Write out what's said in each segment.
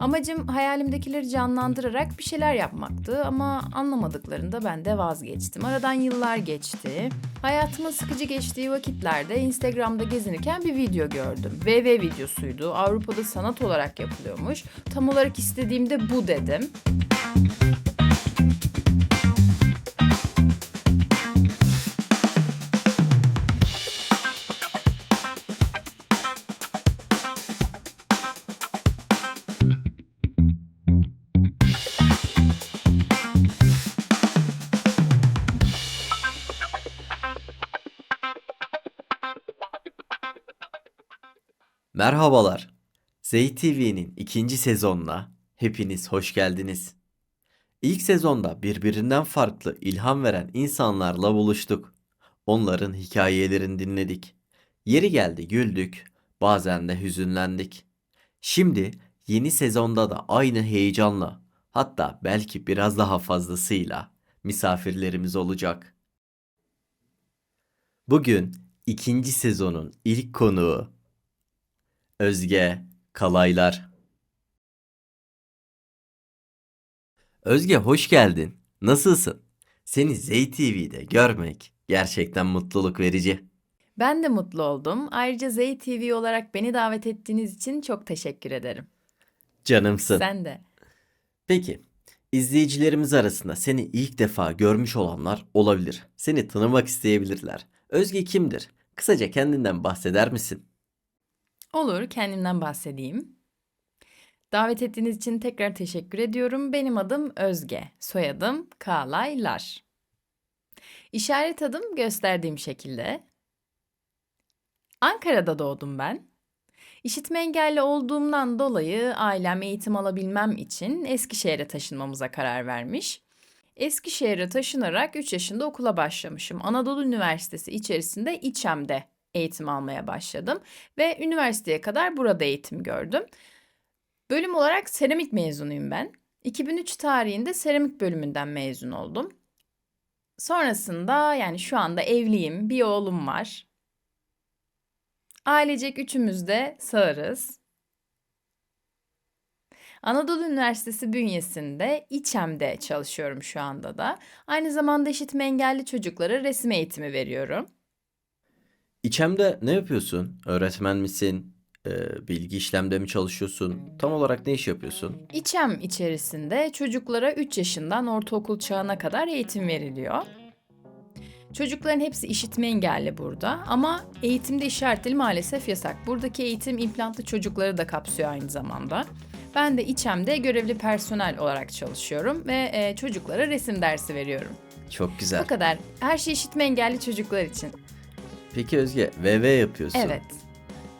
Amacım hayalimdekileri canlandırarak bir şeyler yapmaktı ama anlamadıklarında ben de vazgeçtim. Aradan yıllar geçti. Hayatımın sıkıcı geçtiği vakitlerde Instagram'da gezinirken bir video gördüm. VV videosuydu. Avrupa'da sanat olarak yapılıyormuş. Tam olarak istediğimde bu dedim. Merhabalar. ZTV'nin ikinci sezonuna hepiniz hoş geldiniz. İlk sezonda birbirinden farklı ilham veren insanlarla buluştuk. Onların hikayelerini dinledik. Yeri geldi güldük, bazen de hüzünlendik. Şimdi yeni sezonda da aynı heyecanla, hatta belki biraz daha fazlasıyla misafirlerimiz olacak. Bugün ikinci sezonun ilk konuğu Özge Kalaylar. Özge hoş geldin. Nasılsın? Seni ZTV'de görmek gerçekten mutluluk verici. Ben de mutlu oldum. Ayrıca ZTV olarak beni davet ettiğiniz için çok teşekkür ederim. Canımsın. Sen de. Peki, izleyicilerimiz arasında seni ilk defa görmüş olanlar olabilir. Seni tanımak isteyebilirler. Özge kimdir? Kısaca kendinden bahseder misin? Olur, kendimden bahsedeyim. Davet ettiğiniz için tekrar teşekkür ediyorum. Benim adım Özge, soyadım Kalaylar. İşaret adım gösterdiğim şekilde. Ankara'da doğdum ben. İşitme engelli olduğumdan dolayı ailem eğitim alabilmem için Eskişehir'e taşınmamıza karar vermiş. Eskişehir'e taşınarak 3 yaşında okula başlamışım. Anadolu Üniversitesi içerisinde İÇEM'de eğitim almaya başladım ve üniversiteye kadar burada eğitim gördüm. Bölüm olarak seramik mezunuyum ben. 2003 tarihinde seramik bölümünden mezun oldum. Sonrasında yani şu anda evliyim, bir oğlum var. Ailecek üçümüz de sağırız. Anadolu Üniversitesi bünyesinde İÇEM'de çalışıyorum şu anda da. Aynı zamanda işitme engelli çocuklara resim eğitimi veriyorum. İçemde ne yapıyorsun? Öğretmen misin? Ee, bilgi işlemde mi çalışıyorsun? Tam olarak ne iş yapıyorsun? İÇEM içerisinde çocuklara 3 yaşından ortaokul çağına kadar eğitim veriliyor. Çocukların hepsi işitme engelli burada ama eğitimde işaretli maalesef yasak. Buradaki eğitim implantlı çocukları da kapsıyor aynı zamanda. Ben de İÇEM'de görevli personel olarak çalışıyorum ve e, çocuklara resim dersi veriyorum. Çok güzel. Bu kadar. Her şey işitme engelli çocuklar için. Peki Özge, VV yapıyorsun. Evet.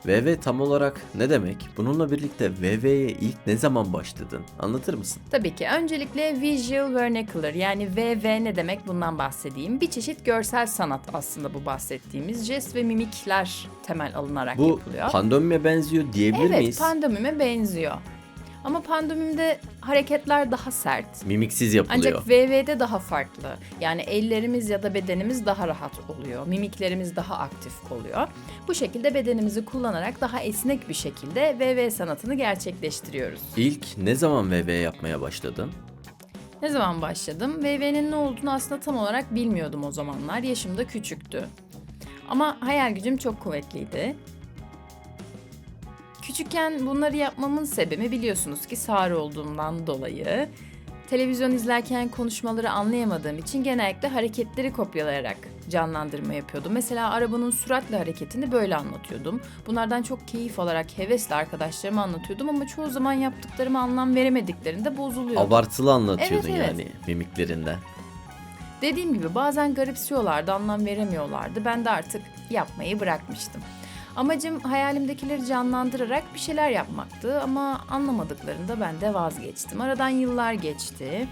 VV tam olarak ne demek? Bununla birlikte VV'ye ilk ne zaman başladın? Anlatır mısın? Tabii ki. Öncelikle Visual Vernacular yani VV ne demek bundan bahsedeyim. Bir çeşit görsel sanat aslında bu bahsettiğimiz. Jest ve mimikler temel alınarak Bu yapılıyor. pandomime benziyor diyebilir evet, miyiz? pandomime benziyor. Ama pandomimde hareketler daha sert. Mimiksiz yapılıyor. Ancak VV'de daha farklı. Yani ellerimiz ya da bedenimiz daha rahat oluyor. Mimiklerimiz daha aktif oluyor. Bu şekilde bedenimizi kullanarak daha esnek bir şekilde VV sanatını gerçekleştiriyoruz. İlk ne zaman VV yapmaya başladın? Ne zaman başladım? VV'nin ne olduğunu aslında tam olarak bilmiyordum o zamanlar. Yaşım da küçüktü. Ama hayal gücüm çok kuvvetliydi. Küçükken bunları yapmamın sebebi biliyorsunuz ki sağır olduğumdan dolayı. Televizyon izlerken konuşmaları anlayamadığım için genellikle hareketleri kopyalayarak canlandırma yapıyordum. Mesela arabanın süratli hareketini böyle anlatıyordum. Bunlardan çok keyif alarak hevesle arkadaşlarıma anlatıyordum ama çoğu zaman yaptıklarıma anlam veremediklerinde bozuluyordu. Abartılı anlatıyordun Evet, evet. yani mimiklerinde. Dediğim gibi bazen garipsiyorlardı, anlam veremiyorlardı. Ben de artık yapmayı bırakmıştım. Amacım hayalimdekileri canlandırarak bir şeyler yapmaktı ama anlamadıklarında ben de vazgeçtim. Aradan yıllar geçti.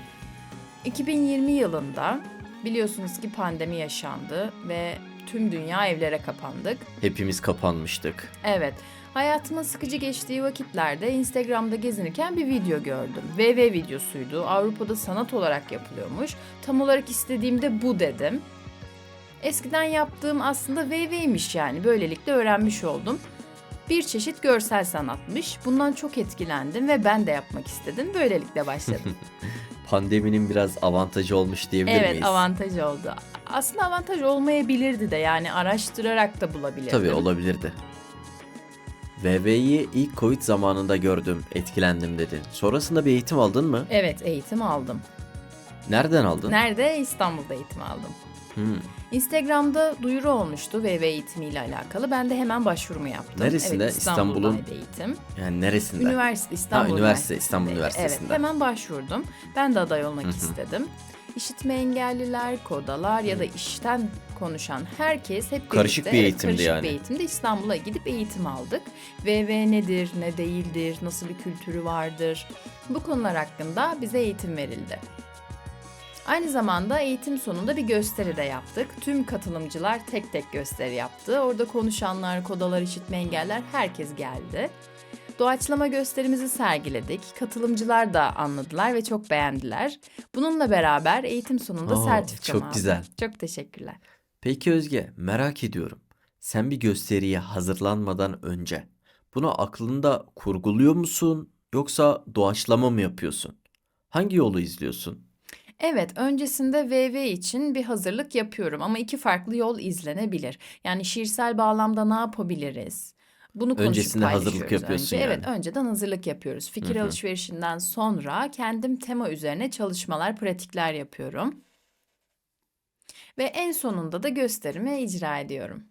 2020 yılında biliyorsunuz ki pandemi yaşandı ve tüm dünya evlere kapandık. Hepimiz kapanmıştık. Evet. Hayatımın sıkıcı geçtiği vakitlerde Instagram'da gezinirken bir video gördüm. VV videosuydu. Avrupa'da sanat olarak yapılıyormuş. Tam olarak istediğimde bu dedim. Eskiden yaptığım aslında VV'ymiş yani. Böylelikle öğrenmiş oldum. Bir çeşit görsel sanatmış. Bundan çok etkilendim ve ben de yapmak istedim. Böylelikle başladım. Pandeminin biraz avantajı olmuş diyebilir evet miyiz? avantaj oldu. Aslında avantaj olmayabilirdi de yani araştırarak da bulabilirdim. Tabii olabilirdi. VV'yi ilk Covid zamanında gördüm, etkilendim dedin. Sonrasında bir eğitim aldın mı? Evet eğitim aldım. Nereden aldın? Nerede? İstanbul'da eğitim aldım. Hmm. Instagram'da duyuru olmuştu VV eğitimiyle alakalı. Ben de hemen başvurumu yaptım. Neresinde? Evet, İstanbul'un- İstanbul'daydı eğitim. Yani neresinde? Üniversite, İstanbul Ha, üniversite, İstanbul. Üniversitesi'nde. Evet, hemen başvurdum. Ben de aday olmak istedim. İşitme engelliler, kodalar ya da işten konuşan herkes hep birlikte Karışık bir eğitimdi karışık yani. bir eğitimde İstanbul'a gidip eğitim aldık. VV nedir, ne değildir, nasıl bir kültürü vardır bu konular hakkında bize eğitim verildi. Aynı zamanda eğitim sonunda bir gösteri de yaptık. Tüm katılımcılar tek tek gösteri yaptı. Orada konuşanlar, kodalar, işitme engeller herkes geldi. Doğaçlama gösterimizi sergiledik. Katılımcılar da anladılar ve çok beğendiler. Bununla beraber eğitim sonunda Oo, sertifikamı çok aldım. güzel. Çok teşekkürler. Peki Özge, merak ediyorum. Sen bir gösteriye hazırlanmadan önce bunu aklında kurguluyor musun yoksa doğaçlama mı yapıyorsun? Hangi yolu izliyorsun? Evet, öncesinde VV için bir hazırlık yapıyorum ama iki farklı yol izlenebilir. Yani şiirsel bağlamda ne yapabiliriz? Bunu konuşup Öncesinde hazırlık paylaşıyoruz yapıyorsun önce. yani. Evet, önceden hazırlık yapıyoruz. Fikir Hı hı. alışverişinden sonra kendim tema üzerine çalışmalar, pratikler yapıyorum. Ve en sonunda da gösterimi icra ediyorum.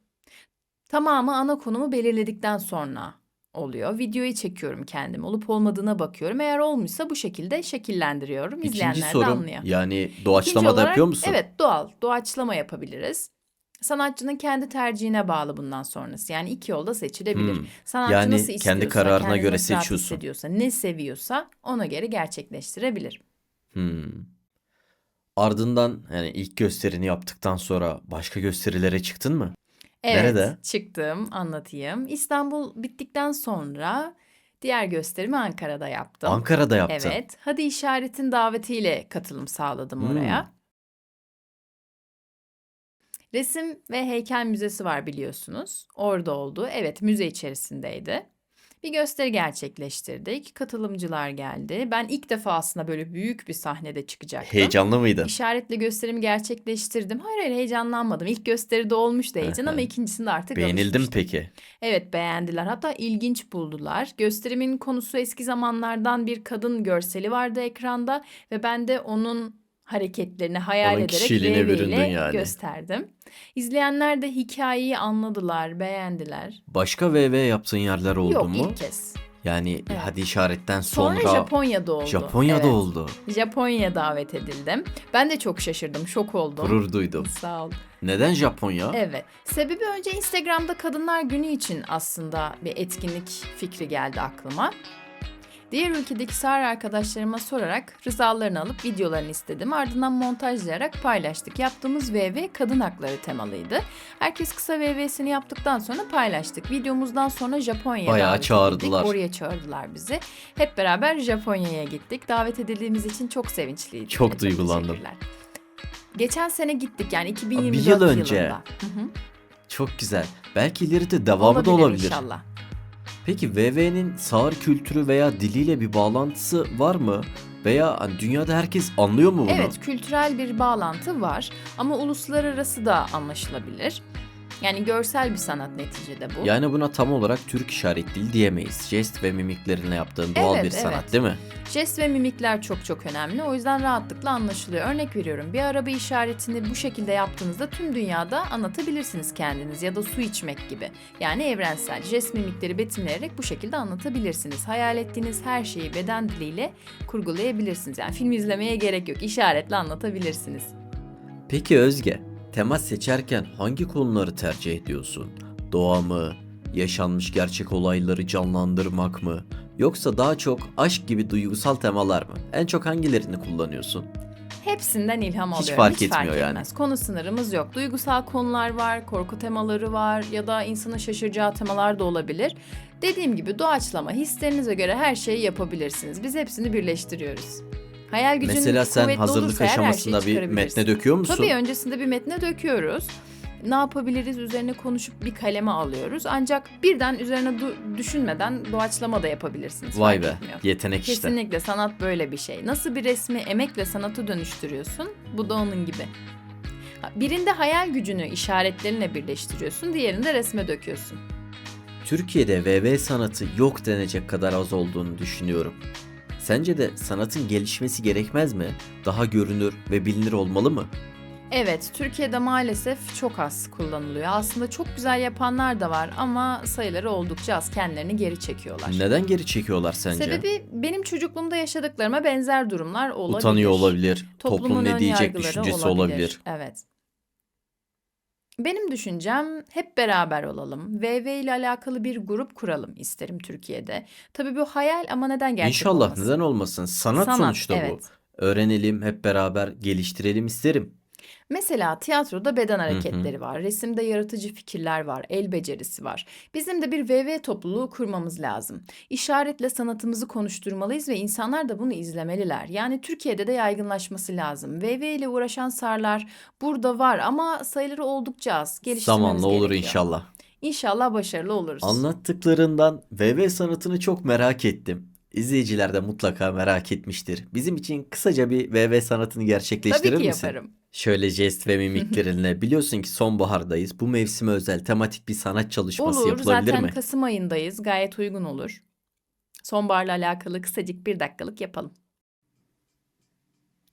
Tamamı ana konumu belirledikten sonra oluyor. Videoyu çekiyorum kendim. Olup olmadığına bakıyorum. Eğer olmuşsa bu şekilde şekillendiriyorum. İkinci İzleyenler de sorum anlıyor. yani İkinci doğaçlama da olarak, yapıyor musun? Evet doğal. Doğaçlama yapabiliriz. Sanatçının kendi tercihine bağlı bundan sonrası. Yani iki yolda seçilebilir. Hmm. Sanatçı Yani nasıl kendi istiyorsa, kararına kendini göre seçiyorsun. hissediyorsa, ne seviyorsa ona göre gerçekleştirebilir. Hmm. Ardından yani ilk gösterini yaptıktan sonra başka gösterilere çıktın mı? Evet, Nerede? çıktım, anlatayım. İstanbul bittikten sonra diğer gösterimi Ankara'da yaptım. Ankara'da yaptın. Evet, Hadi İşaret'in davetiyle katılım sağladım Hmm. oraya. Resim ve heykel müzesi var biliyorsunuz. Orada oldu. Evet, müze içerisindeydi. Bir gösteri gerçekleştirdik. Katılımcılar geldi. Ben ilk defa aslında böyle büyük bir sahnede çıkacaktım. Heyecanlı mıydın? İşaretle gösterimi gerçekleştirdim. Hayır hayır heyecanlanmadım. İlk gösteride olmuştu heyecan ama ikincisinde artık Beğenildi mi peki? Evet beğendiler. Hatta ilginç buldular. Gösterimin konusu eski zamanlardan bir kadın görseli vardı ekranda ve ben de onun hareketlerini hayal Onun ederek ile yani. gösterdim. İzleyenler de hikayeyi anladılar, beğendiler. Başka VV yaptığın yerler oldu Yok mu? ilk kez. Yani Evet. hadi işaretten Sonra, sonra, Japonya'da oldu. Japonya'da Evet. oldu. Japonya'ya davet edildim. Ben de çok şaşırdım, şok oldum. Gurur duydum. Sağ ol. Neden Japonya? Evet. Sebebi önce Instagram'da Kadınlar Günü için aslında bir etkinlik fikri geldi aklıma. Diğer ülkedeki sağır arkadaşlarıma sorarak rızalarını alıp videolarını istedim. Ardından montajlayarak paylaştık. Yaptığımız VV kadın hakları temalıydı. Herkes kısa VV'sini yaptıktan sonra paylaştık. Videomuzdan sonra Japonya'ya Bayağı davet çağırdılar. edildik. Oraya çağırdılar bizi. Hep beraber Japonya'ya gittik. Davet edildiğimiz için çok sevinçliydik. Çok duygulandım. teşekkürler. Geçen sene gittik yani 2024 Bir yıl önce. yılında. Hı hı. Çok güzel. Belki ileride devamı da olabilir. inşallah. Peki VV'nin sağır kültürü veya diliyle bir bağlantısı var mı? Veya hani dünyada herkes anlıyor mu bunu? Evet, kültürel bir bağlantı var ama uluslararası da anlaşılabilir. Yani görsel bir sanat neticede bu. Yani buna tam olarak Türk işaret dili diyemeyiz. Jest ve mimiklerinle yaptığın doğal Evet, bir sanat evet. değil mi? Jest ve mimikler çok çok önemli. O yüzden rahatlıkla anlaşılıyor. Örnek veriyorum. Bir araba işaretini bu şekilde yaptığınızda tüm dünyada anlatabilirsiniz kendiniz ya da su içmek gibi. Yani evrensel jest mimikleri betimleyerek bu şekilde anlatabilirsiniz. Hayal ettiğiniz her şeyi beden diliyle kurgulayabilirsiniz. Yani film izlemeye gerek yok. İşaretle anlatabilirsiniz. Peki Özge, tema seçerken hangi konuları tercih ediyorsun? Doğa mı? Yaşanmış gerçek olayları canlandırmak mı? Yoksa daha çok aşk gibi duygusal temalar mı? En çok hangilerini kullanıyorsun? Hepsinden ilham Hiç alıyorum. fark etmiyor yani. etmez. Konu sınırımız yok. Duygusal konular var, korku temaları var ya da insanın şaşıracağı temalar da olabilir. Dediğim gibi doğaçlama, hislerinize göre her şeyi yapabilirsiniz. Biz hepsini birleştiriyoruz. Hayal gücün Mesela sen kuvvetli hazırlık olursa eğer her şeyi aşamasında bir çıkarabilirsin. metne döküyor musun? Tabii öncesinde bir metne döküyoruz. ne yapabiliriz üzerine konuşup bir kaleme alıyoruz. Ancak birden üzerine du- düşünmeden doğaçlama da yapabilirsiniz. Vay fark be etmiyor. yetenek işte. Kesinlikle sanat böyle bir şey. Nasıl bir resmi emekle sanata dönüştürüyorsun? Bu da onun gibi. Ha, Birinde hayal gücünü işaretlerinle birleştiriyorsun, diğerinde resme döküyorsun. Türkiye'de VV sanatı yok denecek kadar az olduğunu düşünüyorum. Sence de sanatın gelişmesi gerekmez mi? Daha görünür ve bilinir olmalı mı? Evet, Türkiye'de maalesef çok az kullanılıyor. Aslında çok güzel yapanlar da var ama sayıları oldukça az. Kendilerini geri çekiyorlar. Neden geri çekiyorlar sence? Sebebi benim çocukluğumda yaşadıklarıma benzer durumlar olabilir. Utanıyor olabilir. Toplumun Toplum ne diyecek düşüncesi olabilir. Evet. Benim düşüncem hep beraber olalım. VV ile alakalı bir grup kuralım isterim Türkiye'de. Tabii bu hayal ama neden gerçek İnşallah olmasın? neden olmasın? Sanat, sonuçta bu. evet. Öğrenelim, hep beraber geliştirelim isterim. Mesela tiyatroda beden hareketleri var, resimde yaratıcı fikirler var, el becerisi var. Bizim de bir VV topluluğu kurmamız lazım. İşaretle sanatımızı konuşturmalıyız ve insanlar da bunu izlemeliler. Yani Türkiye'de de yaygınlaşması lazım. VV ile uğraşan sarlar burada var ama sayıları oldukça az. Geliştirmemiz Zamanla olur gerekiyor. inşallah. İnşallah başarılı oluruz. Anlattıklarından VV sanatını çok merak ettim. İzleyiciler de mutlaka merak etmiştir. Bizim için kısaca bir VV sanatını gerçekleştirir Tabii ki misin? yaparım. Şöyle jest ve mimiklerinle biliyorsun ki sonbahardayız. Bu mevsime özel tematik bir sanat çalışması Olur. yapılabilir Zaten mi? Kasım ayındayız. Gayet uygun olur. Sonbaharla alakalı kısacık bir dakikalık yapalım.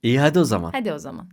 İyi hadi o zaman. Hadi o zaman.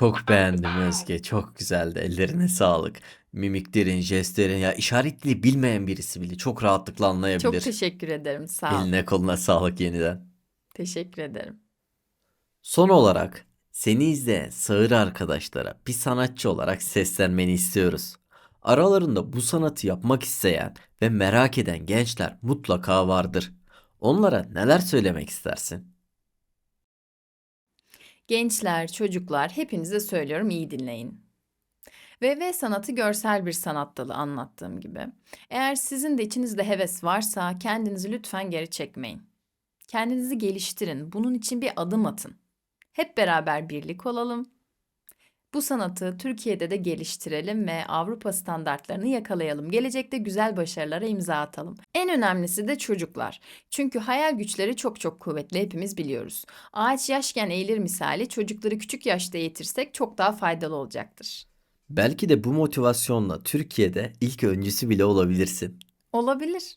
Çok beğendim Özge. Çok güzeldi. Ellerine sağlık. Mimiklerin, jestlerin ya işaret dili bilmeyen birisi bile çok rahatlıkla Çok anlayabilir. teşekkür ederim. Sağ ol. Eline koluna sağlık yeniden. Teşekkür ederim. Son olarak seni izleyen sağır arkadaşlara bir sanatçı olarak seslenmeni istiyoruz. Aralarında bu sanatı yapmak isteyen ve merak eden gençler mutlaka vardır. Onlara neler söylemek istersin? Gençler, çocuklar hepinize söylüyorum iyi dinleyin. VV sanatı görsel bir sanat dalı anlattığım gibi. Eğer sizin de içinizde heves varsa kendinizi lütfen geri çekmeyin. Kendinizi geliştirin. Bunun için bir adım atın. Hep beraber birlik olalım. Bu sanatı Türkiye'de de geliştirelim ve Avrupa standartlarını yakalayalım. Gelecekte güzel başarılara imza atalım. En önemlisi de çocuklar. Çünkü hayal güçleri çok çok kuvvetli hepimiz biliyoruz. Ağaç yaşken eğilir misali çocukları küçük yaşta eğitirsek çok daha faydalı olacaktır. Belki de bu motivasyonla Türkiye'de ilk öncüsü bile olabilirsin. Olabilir.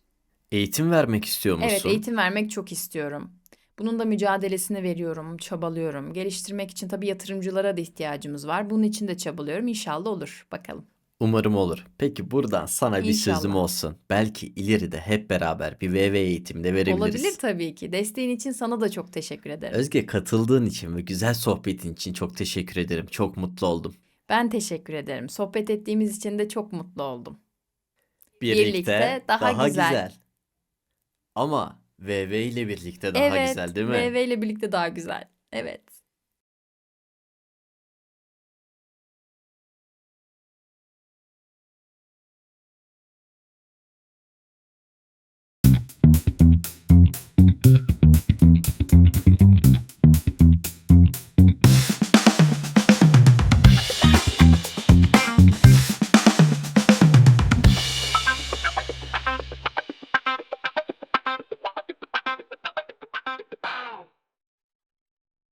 Eğitim vermek istiyor musun? Evet, eğitim vermek çok istiyorum. Bunun da mücadelesini veriyorum, çabalıyorum. Geliştirmek için tabii yatırımcılara da ihtiyacımız var. Bunun için de çabalıyorum. İnşallah olur. Bakalım. Umarım olur. Peki buradan sana bir sözüm İnşallah. olsun. Belki ileride hep beraber bir VV eğitimi de verebiliriz. Olabilir tabii ki. Desteğin için sana da çok teşekkür ederim. Özge katıldığın için ve güzel sohbetin için çok teşekkür ederim. Çok mutlu oldum. Ben teşekkür ederim. Sohbet ettiğimiz için de çok mutlu oldum. Birlikte, Birlikte daha güzel. Ama VV ile birlikte daha evet, güzel değil mi? VV ile birlikte daha güzel. Evet.